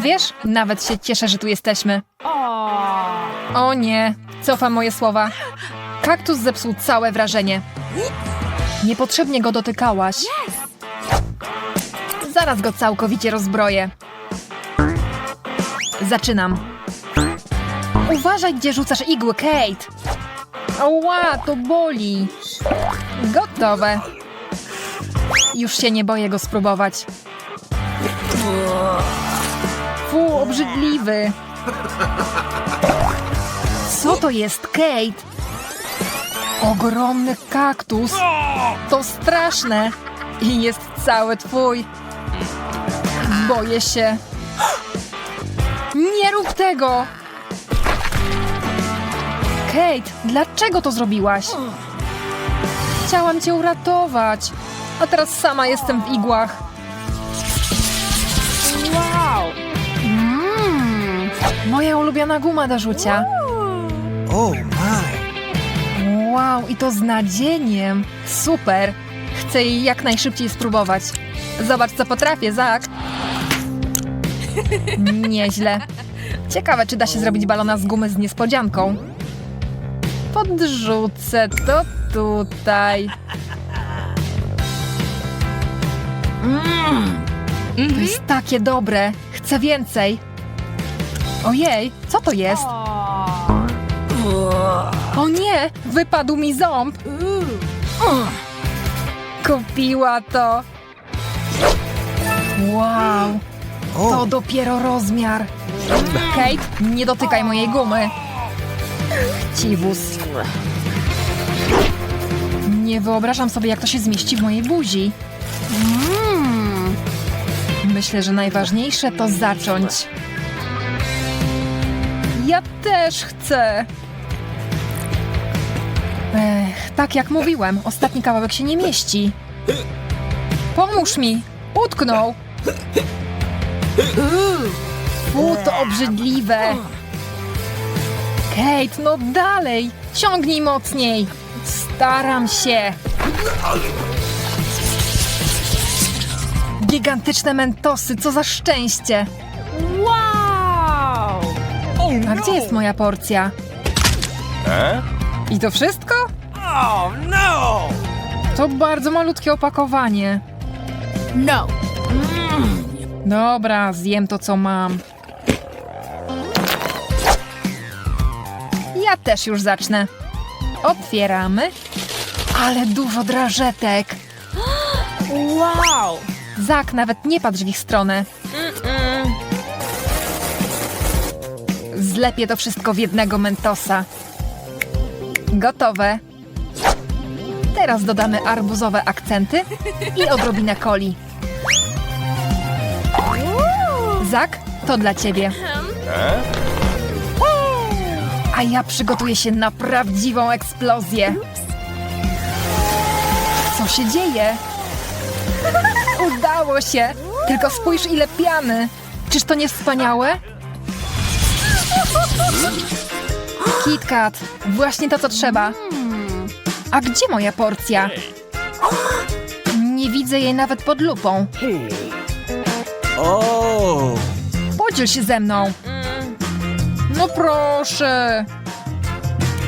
Wiesz, nawet się cieszę, że tu jesteśmy. O nie, cofam moje słowa. Kaktus zepsuł całe wrażenie. Niepotrzebnie go dotykałaś. Zaraz go całkowicie rozbroję. Zaczynam. Uważaj, gdzie rzucasz igły, Kate. Ła, to boli. Gotowe. Już się nie boję go spróbować. Fu, obrzydliwy. Co to jest, Kate? Ogromny kaktus. To straszne. I jest cały twój. Boję się. Nie rób tego! Kate, dlaczego to zrobiłaś? Chciałam cię uratować, a teraz sama jestem w igłach. Moja ulubiona guma do rzucia. Oh my. Wow, i to z nadzieniem. Super. Chcę jej jak najszybciej spróbować. Zobacz, co potrafię, Zak. Nieźle. Ciekawe, czy da się zrobić balona z gumy z niespodzianką. Podrzucę to tutaj. Mmm, to jest takie dobre. Chcę więcej. Ojej, co to jest? O nie, wypadł mi ząb. Kupiła to. Wow, to dopiero rozmiar. Kate, nie dotykaj mojej gumy. Chciwus. Nie wyobrażam sobie, jak to się zmieści w mojej buzi. Mm. Myślę, że najważniejsze to zacząć. Ja też chcę. Ech, tak jak mówiłem, ostatni kawałek się nie mieści. Pomóż mi! Utknął! Fu, to obrzydliwe! Kate, no dalej! Ciągnij mocniej! Staram się! Gigantyczne mentosy, co za szczęście! A gdzie jest moja porcja? I to wszystko? oh no! To bardzo malutkie opakowanie. No! Dobra, zjem to, co mam. Ja też już zacznę. Otwieramy. Ale dużo drażetek. Wow! Zak, nawet nie patrz w ich stronę. Zlepię to wszystko w jednego mentosa. Gotowe. Teraz dodamy arbuzowe akcenty i odrobinę coli. Zak, to dla ciebie. A ja przygotuję się na prawdziwą eksplozję. Co się dzieje? Udało się! Tylko spójrz ile piany! Czyż to nie wspaniałe? KitKat, właśnie to co trzeba. A gdzie moja porcja? Nie widzę jej nawet pod lupą. Podziel się ze mną. No proszę.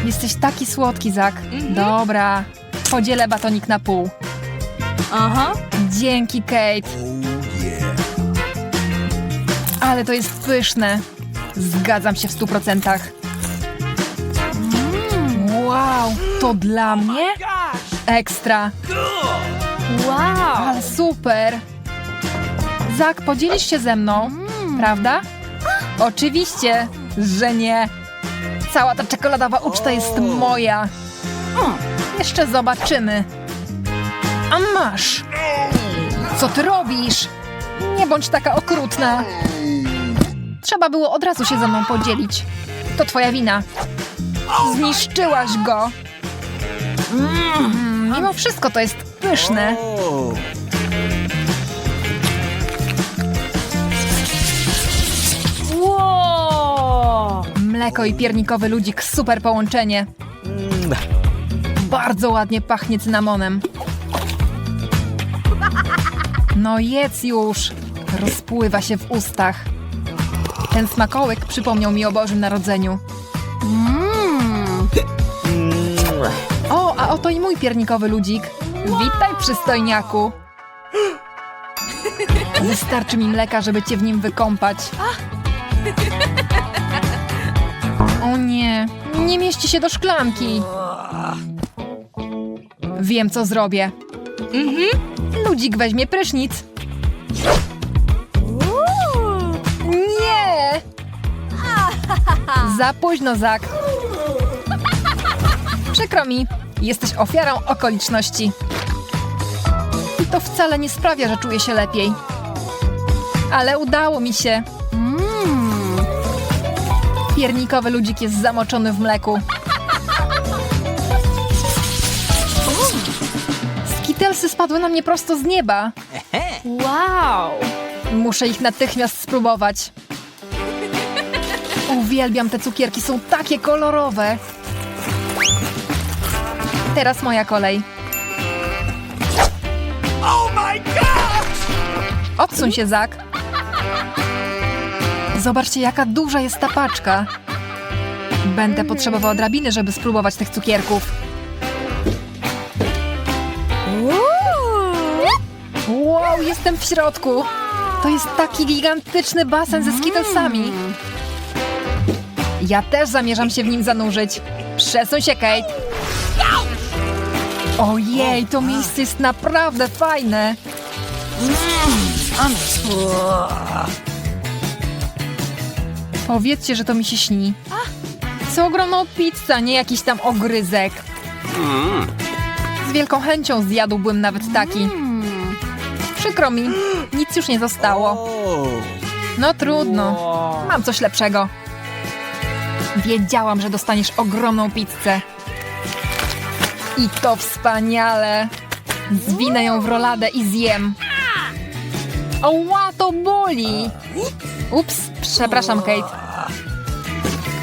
Jesteś taki słodki, Zak. Dobra, podzielę batonik na pół. Aha! Dzięki, Kate. oh. Ale to jest pyszne. Zgadzam się w stu procentach. Wow, to dla mnie? Ekstra. Wow! Ale super. Zak, podzielisz się ze mną, prawda? Oczywiście, że nie. Cała ta czekoladowa uczta jest moja. Jeszcze zobaczymy. A masz. Co ty robisz? Nie bądź taka okrutna. Trzeba było od razu się ze mną podzielić. To twoja wina. Zniszczyłaś go. Mm, mimo wszystko to jest pyszne. Wow! Mleko i piernikowy ludzik, super połączenie. Bardzo ładnie pachnie cynamonem. No jedz już. Rozpływa się w ustach. Ten smakołyk przypomniał mi o Bożym Narodzeniu. Mmm. O, a oto i mój piernikowy ludzik. Witaj, przystojniaku. Wystarczy mi mleka, żeby cię w nim wykąpać. O nie, nie mieści się do szklanki. Wiem, co zrobię. Ludzik weźmie prysznic. Za późno, Zak. Przykro mi, jesteś ofiarą okoliczności. I to wcale nie sprawia, że czuję się lepiej. Ale udało mi się. Mmm. Piernikowy ludzik jest zamoczony w mleku. Skitelsy spadły na mnie prosto z nieba. Wow. Muszę ich natychmiast spróbować. Uwielbiam te cukierki, są takie kolorowe. Teraz moja kolej. Oh! Odsuń się, Zak. Zobaczcie, jaka duża jest ta paczka. Będę potrzebował drabiny, żeby spróbować tych cukierków. Wow, jestem w środku. To jest taki gigantyczny basen ze skittlesami. Ja też zamierzam się w nim zanurzyć. Przesuń się, Kate. Ojej, to miejsce jest naprawdę fajne. Powiedzcie, że to mi się śni. Co ogromną pizzę, nie jakiś tam ogryzek. Z wielką chęcią zjadłbym nawet taki. Przykro mi, nic już nie zostało. No trudno, mam coś lepszego. Wiedziałam, że dostaniesz ogromną pizzę. I to wspaniale. Zwinę ją w roladę i zjem. Oła, to boli. Ups, przepraszam, Kate.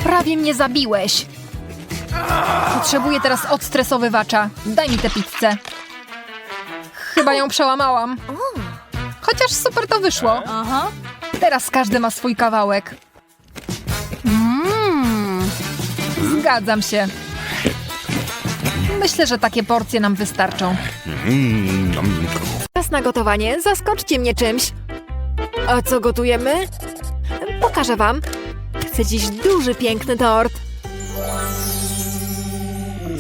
Prawie mnie zabiłeś. Potrzebuję teraz odstresowywacza. Daj mi tę pizzę. Chyba ją przełamałam. Chociaż super to wyszło. Teraz każdy ma swój kawałek. Zgadzam się. Myślę, że takie porcje nam wystarczą. Czas na gotowanie. Zaskoczcie mnie czymś. A co gotujemy? Pokażę wam. Chcę dziś duży, piękny tort.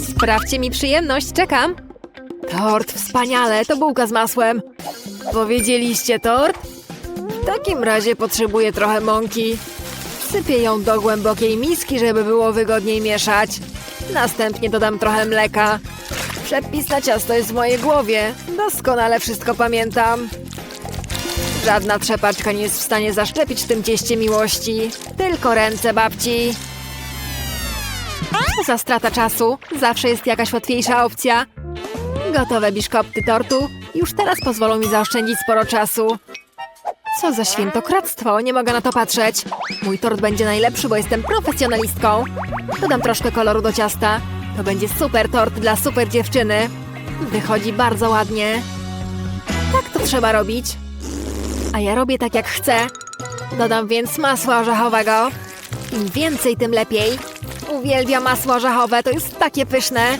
Sprawdźcie mi przyjemność, czekam. Tort, wspaniale, to bułka z masłem. Powiedzieliście tort? W takim razie potrzebuję trochę mąki. Sypię ją do głębokiej miski, żeby było wygodniej mieszać. Następnie dodam trochę mleka. Przepis na ciasto jest w mojej głowie. Doskonale wszystko pamiętam. Żadna trzepaczka nie jest w stanie zaszczepić w tym cieście miłości. Tylko ręce babci. Co za strata czasu. Zawsze jest jakaś łatwiejsza opcja. Gotowe biszkopty tortu już teraz pozwolą mi zaoszczędzić sporo czasu. Co za świętokradztwo, nie mogę na to patrzeć. Mój tort będzie najlepszy, bo jestem profesjonalistką. Dodam troszkę koloru do ciasta. To będzie super tort dla super dziewczyny. Wychodzi bardzo ładnie. Tak to trzeba robić. A ja robię tak jak chcę. Dodam więc masła orzechowego. Im więcej, tym lepiej. Uwielbiam masło orzechowe, to jest takie pyszne.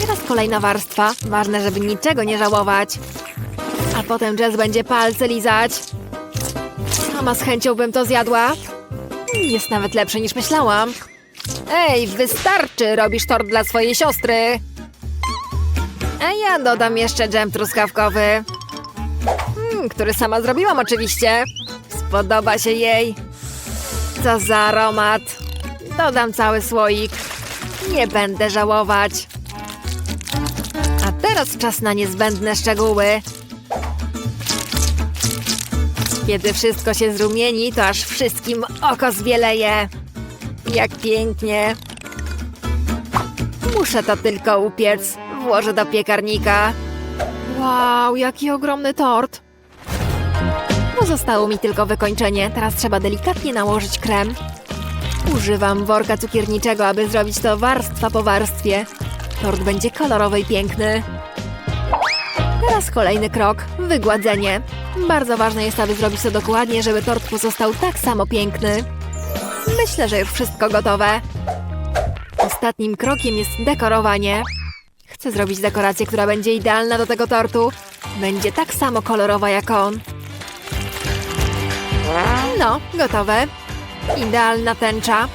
Teraz kolejna warstwa. Ważne, żeby niczego nie żałować. Potem Jess będzie palce lizać. Sama z chęcią bym to zjadła. Jest nawet lepszy niż myślałam. Ej, wystarczy! Robisz tort dla swojej siostry. A ja dodam jeszcze dżem truskawkowy. Mm, który sama zrobiłam oczywiście. Spodoba się jej. Co za aromat. Dodam cały słoik. Nie będę żałować. A teraz czas na niezbędne szczegóły. Kiedy wszystko się zrumieni, to aż wszystkim oko zwieleje. Jak pięknie. Muszę to tylko upiec. Włożę do piekarnika. Wow, jaki ogromny tort. Pozostało mi tylko wykończenie. Teraz trzeba delikatnie nałożyć krem. Używam worka cukierniczego, aby zrobić to warstwa po warstwie. Tort będzie kolorowy i piękny. Teraz kolejny krok wygładzenie. Bardzo ważne jest, aby zrobić to dokładnie, żeby tort pozostał tak samo piękny. Myślę, że już wszystko gotowe. Ostatnim krokiem jest dekorowanie. Chcę zrobić dekorację, która będzie idealna do tego tortu. Będzie tak samo kolorowa jak on. No, gotowe. Idealna tęcza.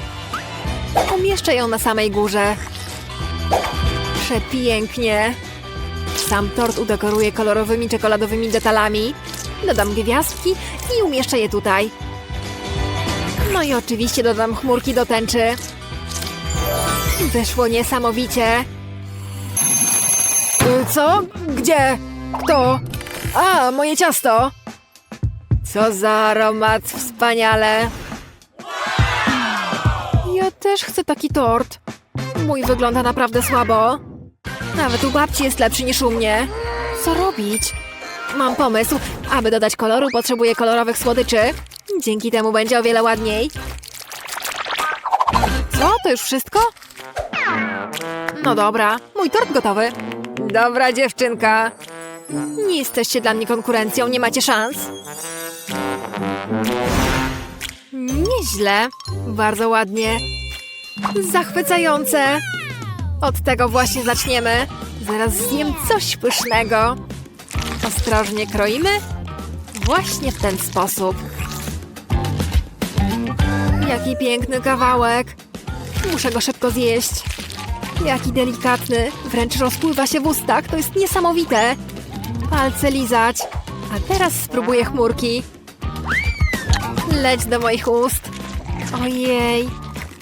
Umieszczę ją na samej górze. Przepięknie. Sam tort udekoruję kolorowymi czekoladowymi detalami. Dodam gwiazdki i umieszczę je tutaj. No i oczywiście dodam chmurki do tęczy. Wyszło niesamowicie. Co? Gdzie? Kto? A, moje ciasto. Co za aromat, wspaniale. Ja też chcę taki tort. Mój wygląda naprawdę słabo. Nawet u babci jest lepszy niż u mnie. Co robić? Mam pomysł. Aby dodać koloru, potrzebuję kolorowych słodyczy. Dzięki temu będzie o wiele ładniej. Co? To już wszystko? No dobra, mój tort gotowy. Dobra dziewczynka. Nie jesteście dla mnie konkurencją, nie macie szans. Nieźle. Bardzo ładnie. Zachwycające. Od tego właśnie zaczniemy. Zaraz zjem coś pysznego. Ostrożnie kroimy. Właśnie w ten sposób. Jaki piękny kawałek. Muszę go szybko zjeść. Jaki delikatny. Wręcz rozpływa się w ustach. To jest niesamowite. Palce lizać. A teraz spróbuję chmurki. Leć do moich ust. Ojej,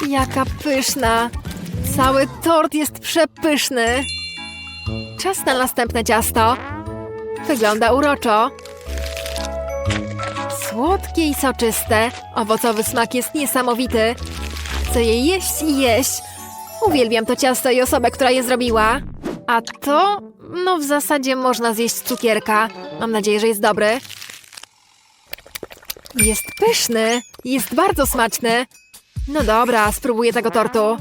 jaka pyszna. Cały tort jest przepyszny. Czas na następne ciasto. Wygląda uroczo. Słodkie i soczyste. Owocowy smak jest niesamowity. Chcę je jeść i jeść. Uwielbiam to ciasto i osobę, która je zrobiła. A to, no w zasadzie można zjeść cukierka. Mam nadzieję, że jest dobry. Jest pyszny. Jest bardzo smaczny. No dobra, spróbuję tego tortu.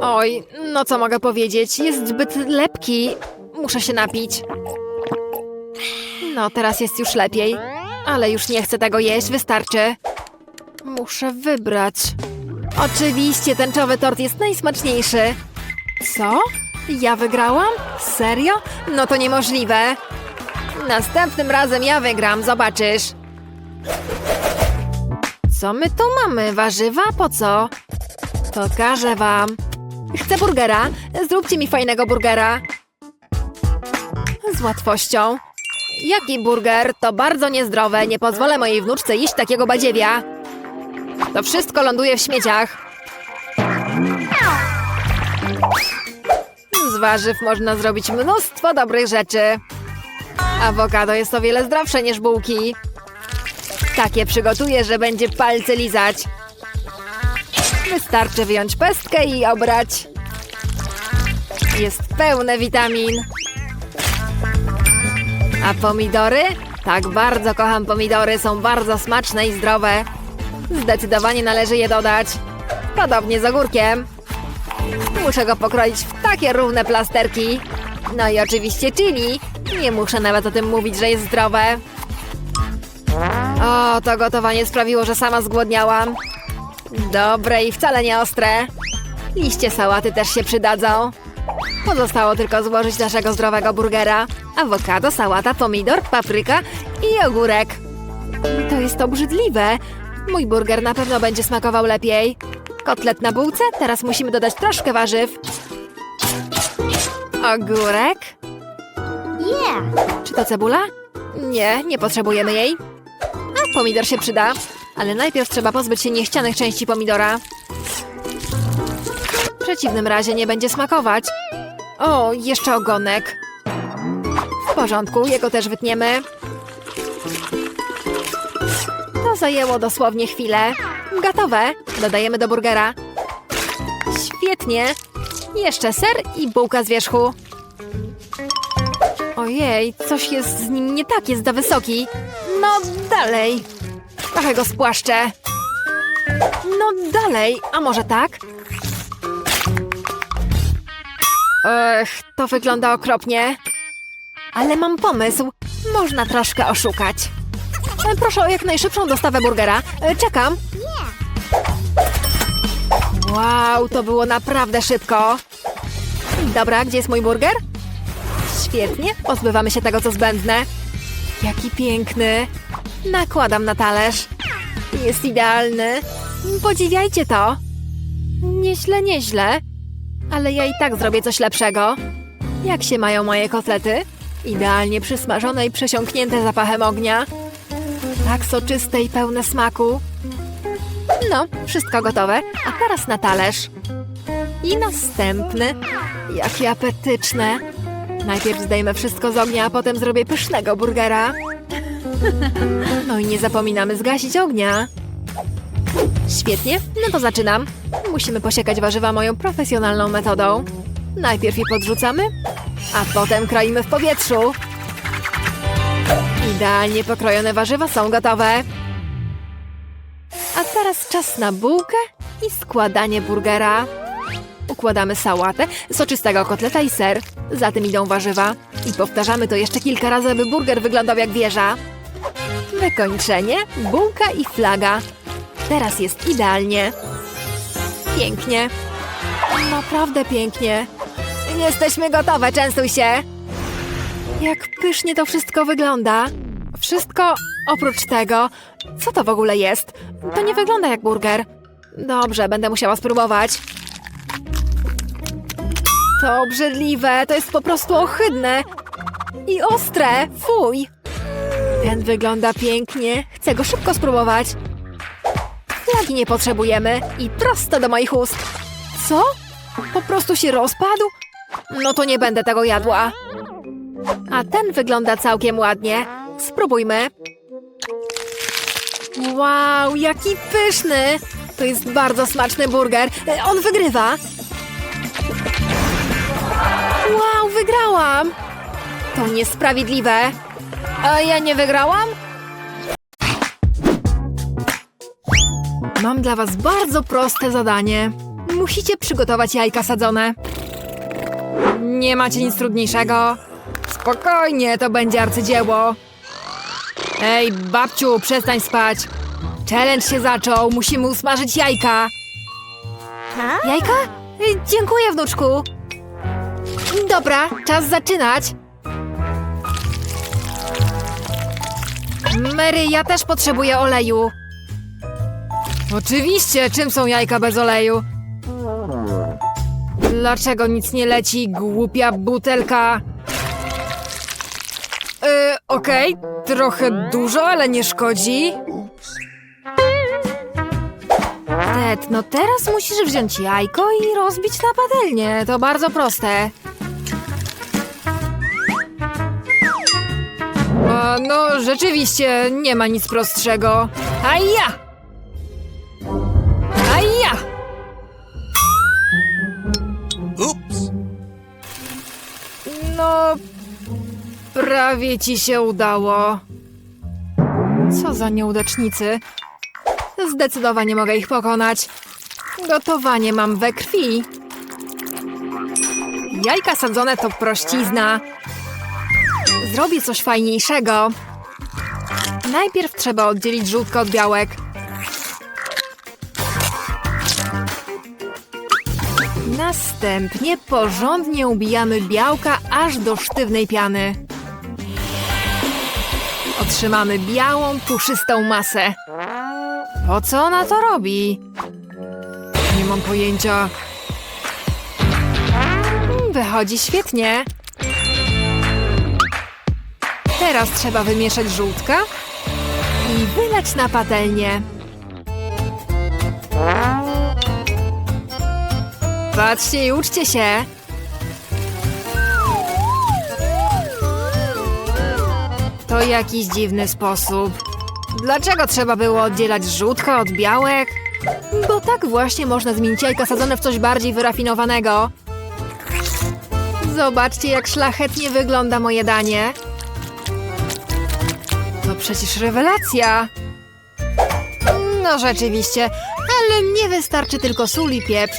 Oj, no co mogę powiedzieć? Jest zbyt lepki. Muszę się napić. No, teraz jest już lepiej. Ale już nie chcę tego jeść, wystarczy. Muszę wybrać. Oczywiście, tęczowy tort jest najsmaczniejszy. Co? Ja wygrałam? Serio? No to niemożliwe. Następnym razem ja wygram, zobaczysz. Co my tu mamy? Warzywa? Po co? Pokażę wam. Chcę burgera. Zróbcie mi fajnego burgera. Z łatwością. Jaki burger? To bardzo niezdrowe. Nie pozwolę mojej wnuczce jeść takiego badziewia. To wszystko ląduje w śmieciach. Z warzyw można zrobić mnóstwo dobrych rzeczy. Awokado jest o wiele zdrowsze niż bułki. Takie przygotuję, że będzie palce lizać. Wystarczy wyjąć pestkę i obrać. Jest pełne witamin. A pomidory? Tak bardzo kocham pomidory, są bardzo smaczne i zdrowe. Zdecydowanie należy je dodać. Podobnie z ogórkiem. Muszę go pokroić w takie równe plasterki. No i oczywiście chili. Nie muszę nawet o tym mówić, że jest zdrowe. O, to gotowanie sprawiło, że sama zgłodniałam. Dobre i wcale nie ostre. Liście sałaty też się przydadzą. Pozostało tylko złożyć naszego zdrowego burgera. Awokado, sałata, pomidor, papryka i ogórek. To jest obrzydliwe. Mój burger na pewno będzie smakował lepiej. Kotlet na bułce? Teraz musimy dodać troszkę warzyw. Ogórek? Yeah. Czy to cebula? Nie, nie potrzebujemy jej. A pomidor się przyda. Ale najpierw trzeba pozbyć się niechcianych części pomidora. W przeciwnym razie nie będzie smakować. O, jeszcze ogonek. W porządku, jego też wytniemy. To zajęło dosłownie chwilę. Gotowe. Dodajemy do burgera. Świetnie. Jeszcze ser i bułka z wierzchu. Ojej, coś jest z nim nie tak, jest za wysoki. No dalej. Trochę go spłaszczę. No dalej, a może tak? Ech, to wygląda okropnie. Ale mam pomysł. Można troszkę oszukać. E, Proszę o jak najszybszą dostawę burgera. E, Czekam. Wow, to było naprawdę szybko. Dobra, gdzie jest mój burger? Świetnie, pozbywamy się tego, co zbędne. Jaki piękny. Nakładam na talerz. Jest idealny. Podziwiajcie to. Nieźle, nieźle. Ale ja i tak zrobię coś lepszego. Jak się mają moje kotlety? Idealnie przysmażone i przesiąknięte zapachem ognia. Tak soczyste i pełne smaku. No, wszystko gotowe. A teraz na talerz. I następny. Jakie apetyczne. Najpierw zdejmę wszystko z ognia, a potem zrobię pysznego burgera. No i nie zapominamy zgasić ognia. Świetnie, no to zaczynam. Musimy posiekać warzywa moją profesjonalną metodą. Najpierw je podrzucamy, a potem kroimy w powietrzu. Idealnie pokrojone warzywa są gotowe. A teraz czas na bułkę i składanie burgera. Układamy sałatę, soczystego kotleta i ser. Za tym idą warzywa. I powtarzamy to jeszcze kilka razy, aby burger wyglądał jak wieża. Wykończenie, bułka i flaga. Teraz jest idealnie. Pięknie. Naprawdę pięknie. Jesteśmy gotowe, częstuj się. Jak pysznie to wszystko wygląda. Wszystko oprócz tego. Co to w ogóle jest? To nie wygląda jak burger. Dobrze, będę musiała spróbować. To obrzydliwe, to jest po prostu ohydne. I ostre, fuj. Ten wygląda pięknie, chcę go szybko spróbować. Flagi nie potrzebujemy i prosto do moich ust. Co? Po prostu się rozpadł? No to nie będę tego jadła. A ten wygląda całkiem ładnie. Spróbujmy. Wow, jaki pyszny! To jest bardzo smaczny burger. E, On wygrywa. Wow, wygrałam! To niesprawiedliwe. A ja nie wygrałam? Mam dla was bardzo proste zadanie. Musicie przygotować jajka sadzone. Nie macie nic trudniejszego. Spokojnie, to będzie arcydzieło. Ej, babciu, przestań spać. Challenge się zaczął, musimy usmażyć jajka. Jajka? Dziękuję, wnuczku. Dobra, czas zaczynać. Mary, ja też potrzebuję oleju. Oczywiście, czym są jajka bez oleju? Dlaczego nic nie leci, głupia butelka? Yy, okej, trochę dużo, ale nie szkodzi. Ted, no teraz musisz wziąć jajko i rozbić na patelnię. To bardzo proste. A, no, rzeczywiście, nie ma nic prostszego. A ja! A ja! Oops. No, prawie ci się udało. Co za nieudacznicy. Zdecydowanie mogę ich pokonać. Gotowanie mam we krwi. Jajka sadzone to prościzna. Zrobię coś fajniejszego. Najpierw trzeba oddzielić żółtko od białek. Następnie porządnie ubijamy białka aż do sztywnej piany. Otrzymamy białą, puszystą masę. Po co ona to robi? Nie mam pojęcia. Wychodzi świetnie. Teraz trzeba wymieszać żółtka i wylać na patelnię. Patrzcie i uczcie się. To jakiś dziwny sposób. Dlaczego trzeba było oddzielać żółtko od białek? Bo tak właśnie można zmienić jajka sadzone w coś bardziej wyrafinowanego. Zobaczcie, jak szlachetnie wygląda moje danie. Przecież rewelacja. No rzeczywiście, ale mnie wystarczy tylko sól i pieprz,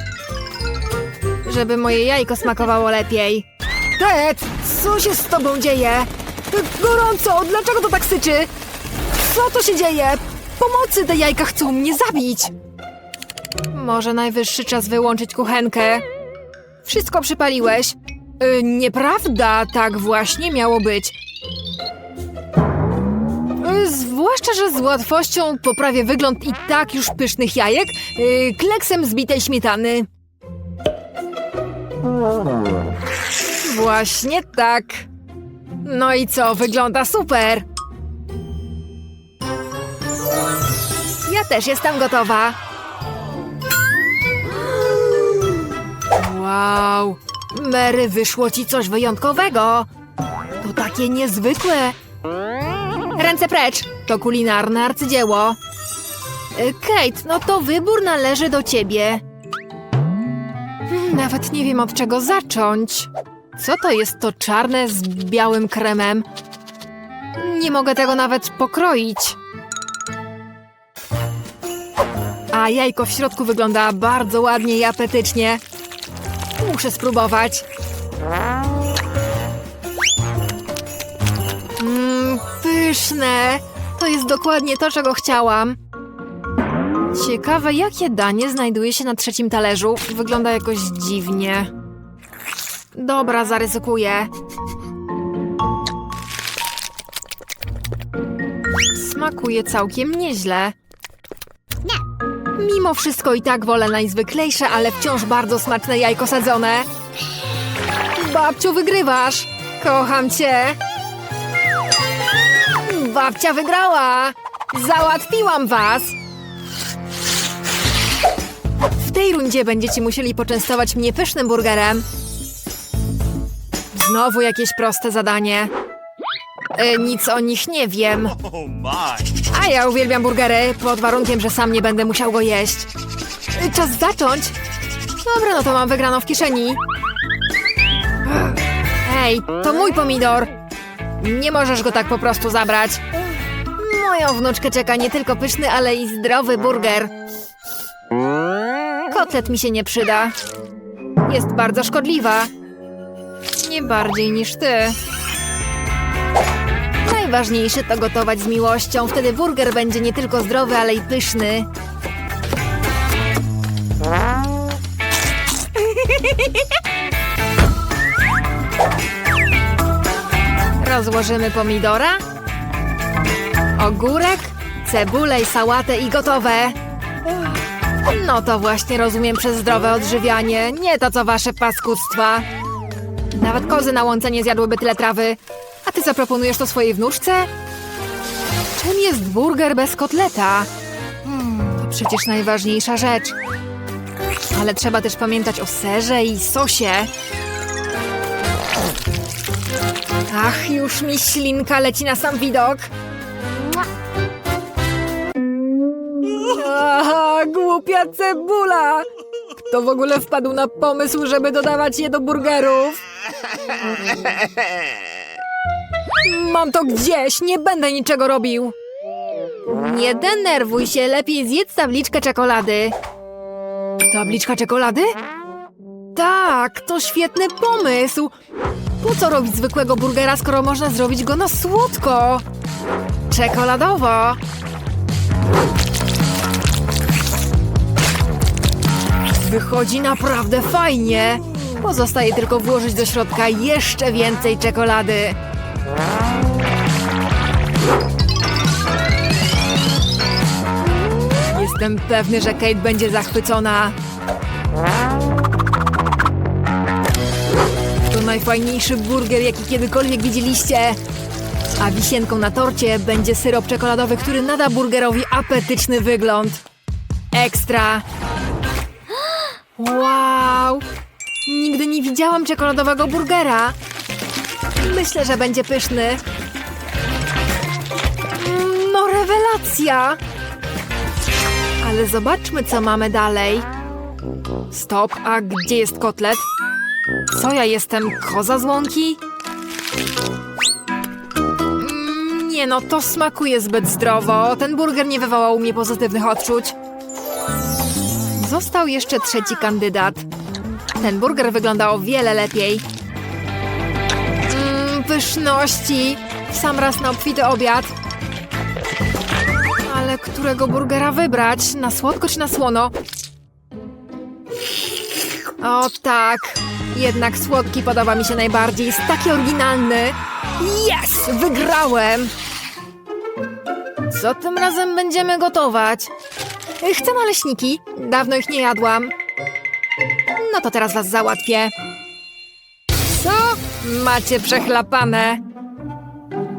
żeby moje jajko smakowało lepiej. Ted, co się z tobą dzieje? Gorąco, dlaczego to tak syczy? Co to się dzieje? Pomocy, te jajka chcą mnie zabić. Może najwyższy czas wyłączyć kuchenkę. Wszystko przypaliłeś. Y, nieprawda, tak właśnie miało być. Y, Zwłaszcza, że z łatwością poprawię wygląd i tak już pysznych jajek y, kleksem zbitej śmietany. Właśnie tak. No i co, wygląda super. Ja też jestem gotowa. Wow, Mary, wyszło ci coś wyjątkowego. To takie niezwykłe. Ręce precz, to kulinarne arcydzieło. Y, Kate, no to wybór należy do ciebie. Hmm, Nawet nie wiem od czego zacząć. Co to jest to czarne z białym kremem? Nie mogę tego nawet pokroić. A jajko w środku wygląda bardzo ładnie i apetycznie. Muszę spróbować. Pyszne. To jest dokładnie to, czego chciałam. Ciekawe, jakie danie znajduje się na trzecim talerzu. Wygląda jakoś dziwnie. Dobra, zaryzykuję. Smakuje całkiem nieźle. Mimo wszystko i tak wolę najzwyklejsze, ale wciąż bardzo smaczne jajko sadzone. Babciu, wygrywasz! Kocham cię! Babcia wygrała! Załatwiłam was! W tej rundzie będziecie musieli poczęstować mnie pysznym burgerem. Znowu jakieś proste zadanie. E, nic o nich nie wiem. Oh. A ja uwielbiam burgery, pod warunkiem, że sam nie będę musiał go jeść. Y, Czas zacząć! Dobra, no to mam wygraną w kieszeni. Hej, to mój pomidor! Nie możesz go tak po prostu zabrać. Moją wnuczkę czeka nie tylko pyszny, ale i zdrowy burger. Kotlet mi się nie przyda. Jest bardzo szkodliwa. Nie bardziej niż ty. Najważniejsze to gotować z miłością. Wtedy burger będzie nie tylko zdrowy, ale i pyszny. Rozłożymy pomidora, ogórek, cebulę i sałatę i gotowe. No to właśnie rozumiem przez zdrowe odżywianie, nie to co wasze paskudztwa. Nawet kozy na łące nie zjadłyby tyle trawy. A ty zaproponujesz to swojej wnuczce? Czym jest burger bez kotleta? Hmm, to przecież najważniejsza rzecz. Ale trzeba też pamiętać o serze i sosie. Ach, już mi ślinka leci na sam widok. Aha, głupia cebula! Kto w ogóle wpadł na pomysł, żeby dodawać je do burgerów? Mam to gdzieś, nie będę niczego robił. Nie denerwuj się, lepiej zjedz tabliczkę czekolady. Tabliczka czekolady? Tak, to świetny pomysł. Po co robić zwykłego burgera, skoro można zrobić go na słodko? Czekoladowo. Wychodzi naprawdę fajnie. Pozostaje tylko włożyć do środka jeszcze więcej czekolady. Jestem pewny, że Kate będzie zachwycona. Najfajniejszy burger, jaki kiedykolwiek widzieliście. A wisienką na torcie będzie syrop czekoladowy, który nada burgerowi apetyczny wygląd. Ekstra! Wow! Nigdy nie widziałam czekoladowego burgera. Myślę, że będzie pyszny. Mm, No, rewelacja! Ale zobaczmy, co mamy dalej. Stop, a gdzie jest kotlet? Co ja jestem, koza z łąki? Mm, Nie no, to smakuje zbyt zdrowo. Ten burger nie wywołał u mnie pozytywnych odczuć. Został jeszcze trzeci kandydat. Ten burger wygląda o wiele lepiej. pyszności. W sam raz na obfity obiad. Ale którego burgera wybrać? Na słodko czy na słono? O tak, jednak słodki podoba mi się najbardziej. Jest taki oryginalny. Yes! Wygrałem! Co tym razem będziemy gotować? Chcę naleśniki. Dawno ich nie jadłam. No to teraz was załatwię. Co? Macie przechlapane.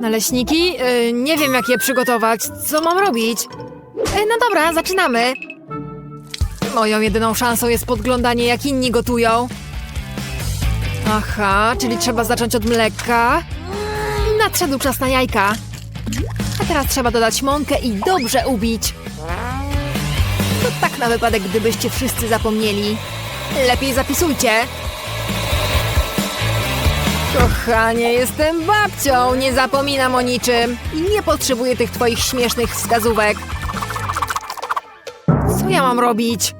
Naleśniki? Yy, nie wiem, jak je przygotować. Co mam robić? Yy, no dobra, zaczynamy. Moją jedyną szansą jest podglądanie, jak inni gotują. Aha, czyli trzeba zacząć od mleka. Nadszedł czas na jajka. A teraz trzeba dodać mąkę i dobrze ubić. To tak na wypadek, gdybyście wszyscy zapomnieli. Lepiej zapisujcie. Kochanie, jestem babcią, nie zapominam o niczym i nie potrzebuję tych twoich śmiesznych wskazówek. Co ja mam robić?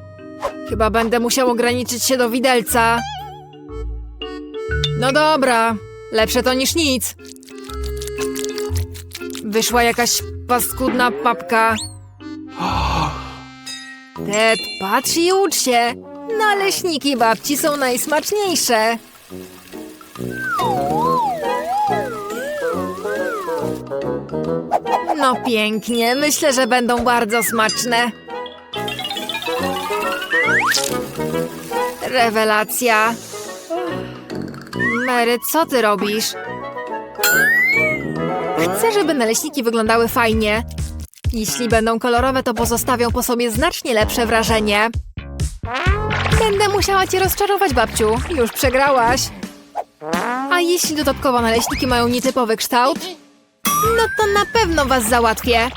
Chyba będę musiał ograniczyć się do widelca. No dobra, lepsze to niż nic. Wyszła jakaś paskudna papka. Ted, patrz i ucz się. Naleśniki babci są najsmaczniejsze. No pięknie, myślę, że będą bardzo smaczne. Rewelacja. Mary, co ty robisz? Chcę, żeby naleśniki wyglądały fajnie. Jeśli będą kolorowe, to pozostawią po sobie znacznie lepsze wrażenie. Będę musiała cię rozczarować, babciu. Już przegrałaś. A jeśli dodatkowo naleśniki mają nietypowy kształt? No to na pewno was załatwię.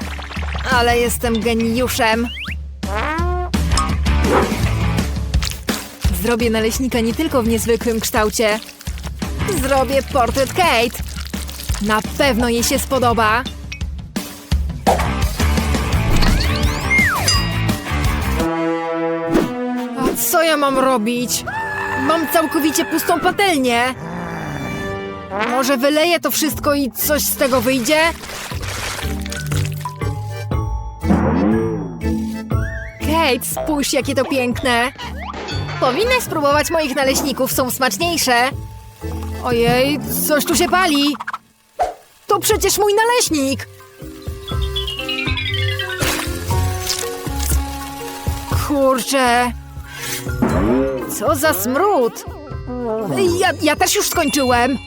Ale jestem geniuszem. Zrobię naleśnika nie tylko w niezwykłym kształcie. Zrobię portret Kate. Na pewno jej się spodoba. A co ja mam robić? Mam całkowicie pustą patelnię. Może wyleję to wszystko i coś z tego wyjdzie? Kate, spójrz jakie to piękne. Powinnaś spróbować moich naleśników, są smaczniejsze. Ojej, coś tu się pali. To przecież mój naleśnik. Kurczę. Co za smród. Ja, ja też już skończyłem.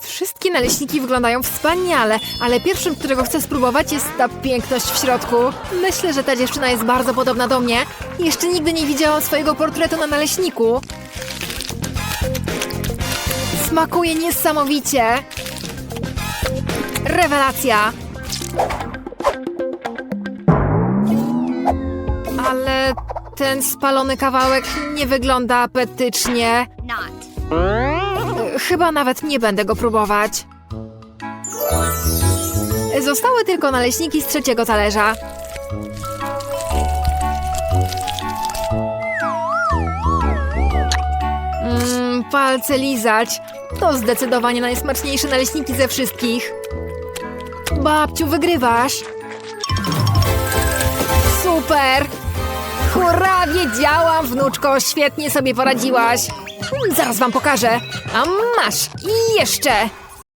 Wszystkie naleśniki wyglądają wspaniale, ale pierwszym, którego chcę spróbować jest ta piękność w środku. Myślę, że ta dziewczyna jest bardzo podobna do mnie. Jeszcze nigdy nie widziałam swojego portretu na naleśniku. Smakuje niesamowicie. Rewelacja. Ale ten spalony kawałek nie wygląda apetycznie. Chyba nawet nie będę go próbować. Zostały tylko naleśniki z trzeciego talerza. Mmm, palce lizać. To zdecydowanie najsmaczniejsze naleśniki ze wszystkich. Babciu, wygrywasz. Super! Hurra, wiedziałam, wnuczko, świetnie sobie poradziłaś. Zaraz wam pokażę. A masz! I jeszcze!